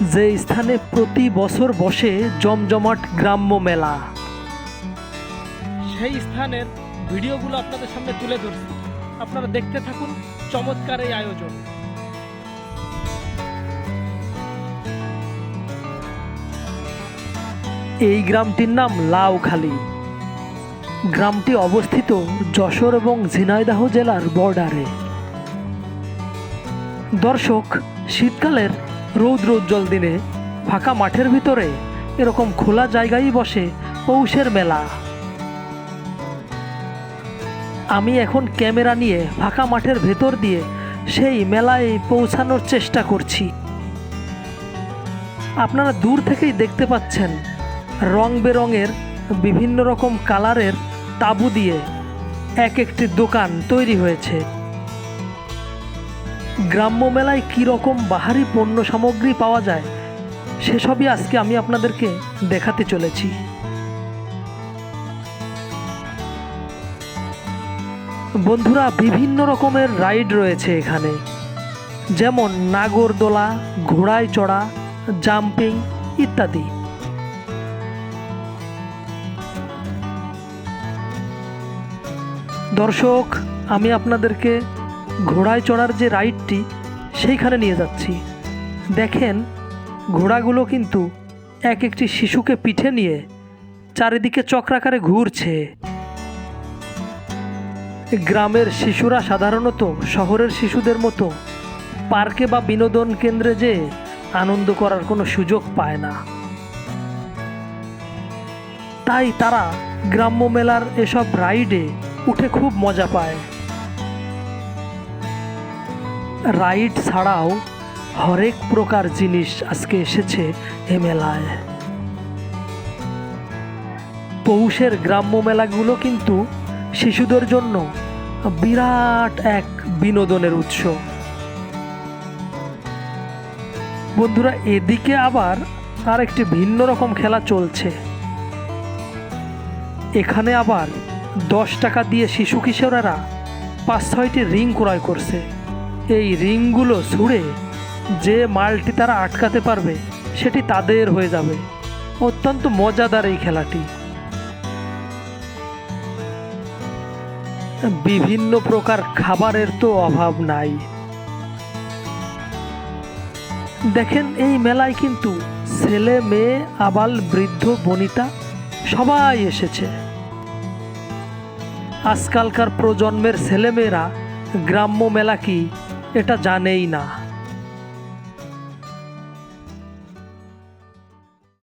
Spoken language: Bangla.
যে স্থানে প্রতি বছর বসে জমজমাট গ্রাম্য মেলা। সেই স্থানের ভিডিওগুলো আপনাদের সামনে তুলে ধরছি। আপনারা দেখতে থাকুন চমৎকার এই আয়োজন। এই গ্রামটির নাম লাউখালী। গ্রামটি অবস্থিত যশোর এবং ঝিনাইদাহ জেলার বর্ডারে দর্শক শীতকালের রৌদ্র উজ্জ্বল দিনে ফাঁকা মাঠের ভিতরে এরকম খোলা জায়গায় বসে পৌষের মেলা। আমি এখন ক্যামেরা নিয়ে ফাঁকা মাঠের ভেতর দিয়ে সেই মেলায় পৌঁছানোর চেষ্টা করছি। আপনারা দূর থেকেই দেখতে পাচ্ছেন রং বেরঙের বিভিন্ন রকম কালারের তাবু দিয়ে এক একটি দোকান তৈরি হয়েছে। গ্রাম্য মেলায় কী রকম বাহারি পণ্য সামগ্রী পাওয়া যায়, সেসবই আজকে আমি আপনাদেরকে দেখাতে চলেছি। বন্ধুরা, বিভিন্ন রকমের রাইড রয়েছে এখানে। যেমন নাগরদোলা ঘোড়ায় চড়া জাম্পিং ইত্যাদি। দর্শক, আমি আপনাদেরকে ঘোড়ায় চড়ার যে রাইডটি, সেইখানে নিয়ে যাচ্ছি। দেখেন, ঘোড়াগুলো কিন্তু এক একটি শিশুকে পিঠে নিয়ে চারিদিকে চক্রাকারে ঘুরছে। গ্রামের শিশুরা সাধারণত শহরের শিশুদের মতো পার্কে বা বিনোদন কেন্দ্রে যে আনন্দ করার কোনো সুযোগ পায় না। তাই তারা গ্রাম্য মেলার এসব রাইডে উঠে খুব মজা পায়। রাইড ছাড়াও হরেক প্রকার জিনিস আজকে এসেছে এ মেলায় পৌষের গ্রাম্য মেলাগুলো কিন্তু শিশুদের জন্য বিরাট এক বিনোদনের উৎস। বন্ধুরা, এদিকে আবার আর একটি ভিন্ন রকম খেলা চলছে। এখানে আবার দশ টাকা দিয়ে শিশু কিশোরেরা পাঁচ ছয়টি রিং ক্রয় করছে। এই রিংগুলো ছুঁড়ে যে মালটি তারা আটকাতে পারবে, সেটি তাদের হয়ে যাবে। অত্যন্ত মজাদার এই খেলাটি। বিভিন্ন প্রকার খাবারের তো অভাব নাই। দেখেন, এই মেলায় কিন্তু ছেলে, মেয়ে, আবাল, বৃদ্ধ, বনিতা সবাই এসেছে। আজকালকার প্রজন্মের ছেলেমেয়েরা গ্রাম্য মেলা কি এটা জানেই না।